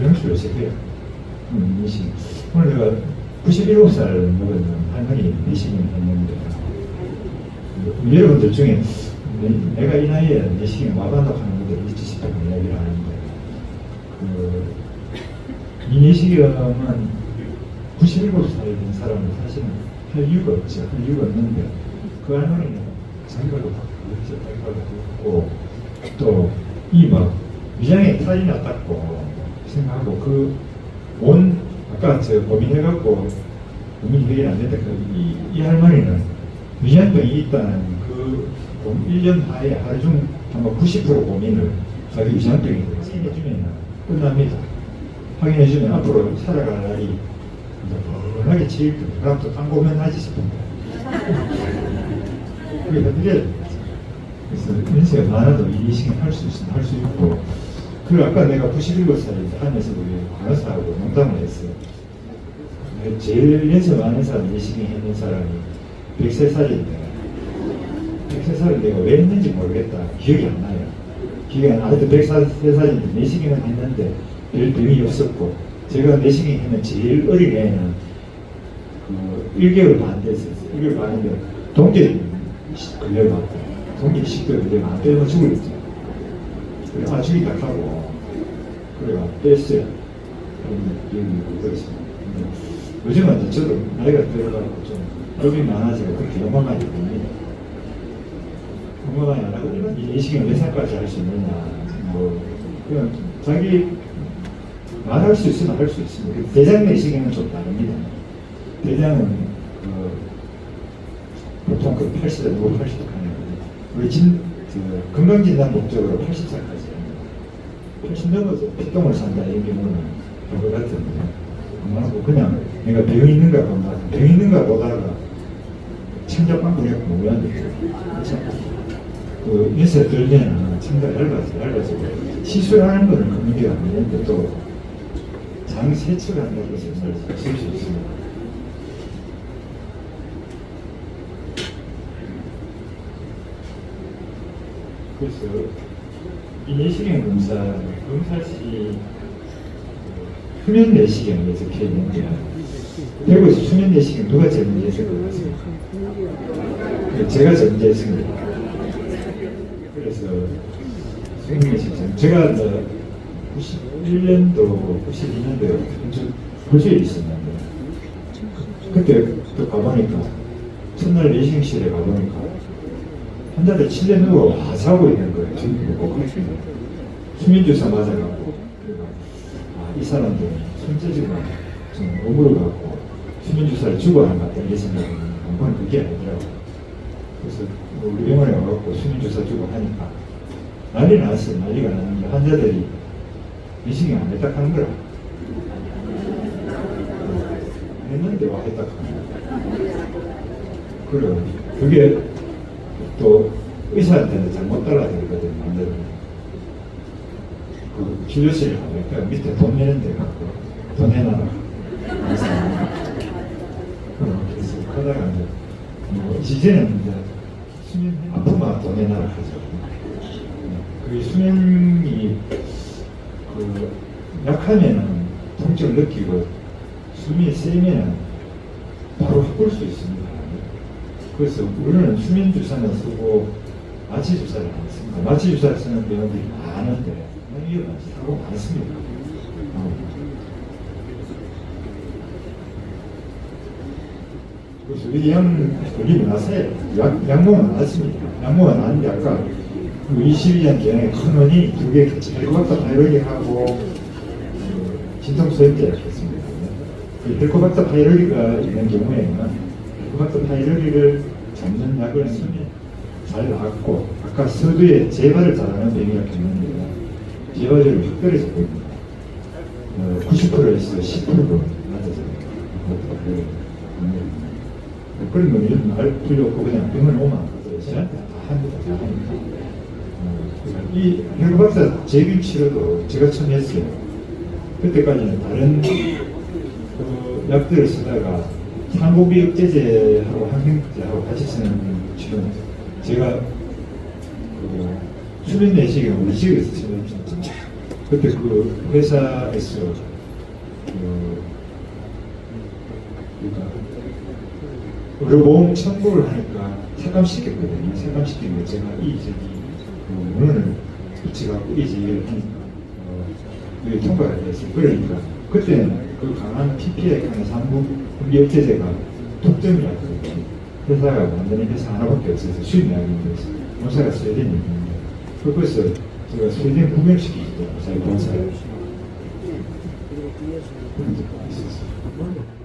병수를 세개요 음, 내시경. 오늘 내가 97살 먹은 할머니 내시경 했는데 그 여러분들 중에 내- 내가 이 나이에 내시경 와봤다고 하는 분들 있지 싶다고 이야기를 하는데 그, 이 내시경은 97살 된 사람은 사실은 할 이유가 없죠. 할 이유가 없는데 그 할머니는 그렇죠. 장가도 받고 또 이 막 위장에 탈이 났다고 생각하고 그 온 아까 저 고민해갖고 고민이 해결 안 됐다 이, 이 할머니는 위장병이 있다는 그 1년 하에 하루 중 아마 90% 고민을 자기 위장병이 확인해주면 끝납니다. 확인해주면 앞으로 살아갈 날이 이제 뻔하게 제일 큰 그럼 또딴 고민 하지 싶은데 그게 해드려야 됩니다. 그래서 연세가 많아도 이 이식을 할수 있으면 할 수 있고 그리고 아까 내가 97살에 하면서 우리 간호사하고 농담을 했어요. 제일 연세 많은 사람 이식을 했는 사람이 103살인데 103살을 내가 왜 했는지 모르겠다. 기억이 안 나요. 기억이 안 나. 하여튼 103살인데 내시경은 했는데 별 병이 없었고 제가 내시경 했는 제일 어린 애는 그 1개월 반 됐어요. 1개월 반인데 동계 걸려갖고 동계 식도 걸려면 안 빼면 죽을랬죠. 그래 아 죽이다 하고 그래 뺐어요. 여기 그랬습니다. 요즘은 이제 저도 나이가 들어가고 좀 겁이 많아지고 그렇게 영광하게 됩니다. 건강하게 안 하고 이 내시경을 몇 살까지 할 수 있느냐 뭐 그냥 자기 말할 수 있으면 할 수 있습니다. 그 대장 내시경은 좀 다릅니다. 대장은 그 보통 그 80대 누구 80대 하는 우리 진, 그 건강진단 목적으로 80살까지 합니다. 80 넘어서 피똥을 산다 이 경우는 그거 같은데 아마도 그냥 내가 병 있는가 본다 병 있는가 보다가 창자빵 그냥 보면 그 연세 들면 창자가 얇아져 얇아지고 시술하는 거는 그 문제가 안 되는데 또 장 세척한다고 해서 쓸수 있습니다. 그래서 이 내시경 검사 검사시 수면 내시경을 이렇게 했는데 대구에서 수면 내시경 누가 전제했을 것 같습니까? 네, 제가 전제했습니다. 그래서 수면 내시경 제가 이제 91년도 92년도에 호주에 있었는데 그때 또 가보니까 첫날 내시경실에 가보니까 환자들 침대 누워 와 자고 있는 거예요. 지금 꼭 수면주사 맞아갖고 아, 이 사람들은 손재주가 좀 억울을 갖고 수면주사를 주고 하는 것 같다 이런 생각은 한번 그게 아니더라고요. 그래서 뭐 우리 병원에 와갖고 수면주사 주고 하니까 난리 났어요. 난리가 났는데 환자들이 미식이 안 했다 하는 거라. 했는데 와 했다 하는 거야. 그래 그게 또 의사한테는 잘못 따라들거든 남들은. 그 진료실을 가니까 밑에 돈 내는 데 갖고 돈 내놔라. 그래서 하다가 이제 뭐 이제는 이제 수면 아프면 돈 내놔라 하죠. 그 수면이 그 약하면은 통증을 느끼고 숨이 세면은 바로 바꿀 수 있습니다. 그래서 우리는 수면 주사는 쓰고 마취 주사를 안 씁니다. 마취 주사를 쓰는 병원들이 많은데 이게 사고 많습니다. 어. 그래서 우리 양 걸리고 나서요. 약, 약모가 나왔습니다. 약모가 나왔는데 아까 그 22년 전에 큰 원이 두개 같이 헬코박터 바이러리하고 그 진통소염제를 했습니다. 이 헬코박터 바이러리가 있는 경우에는 헬코박터 바이러리를 잡는 약을 쓰면 잘 나았고 아까 서두에 재발을 잘하는 병이라고 했는데 재발률을 특별히 잡고입니다. 어, 90%에서 10%로 낮아져요. 그런 건 이런 말 필요 없고 그냥 병원 오면 저한테 다 합니다. 다 합니다. 어, 이 헬코박터 재균 치료도 제가 처음 했어요. 그때까지는 다른 그 약들을 쓰다가 상고비 억제제하고 항생제하고 같이 쓰는 치료는 제가 그 수면 내시경 우리 지역에서 치료했죠. 그때 그 회사에서 그 그러니까 청구를 하니까 삭감시켰거든요. 삭감시키면 제가 이 저기 그 문헌을 붙여갖고 이 저기를 하니까 어, 통과가 됐어요. 그러니까 그때는 그 강한 PPI 강한 산부 분비업체제가 독점이라고. 회사가 완전히 회사 하나밖에 없어서 수입 나가는 거였어요. 본사가 스웨덴이 있는데 그것을 제가 스웨덴 구매시키기도 자기 본사에 그런 적도 있었어요.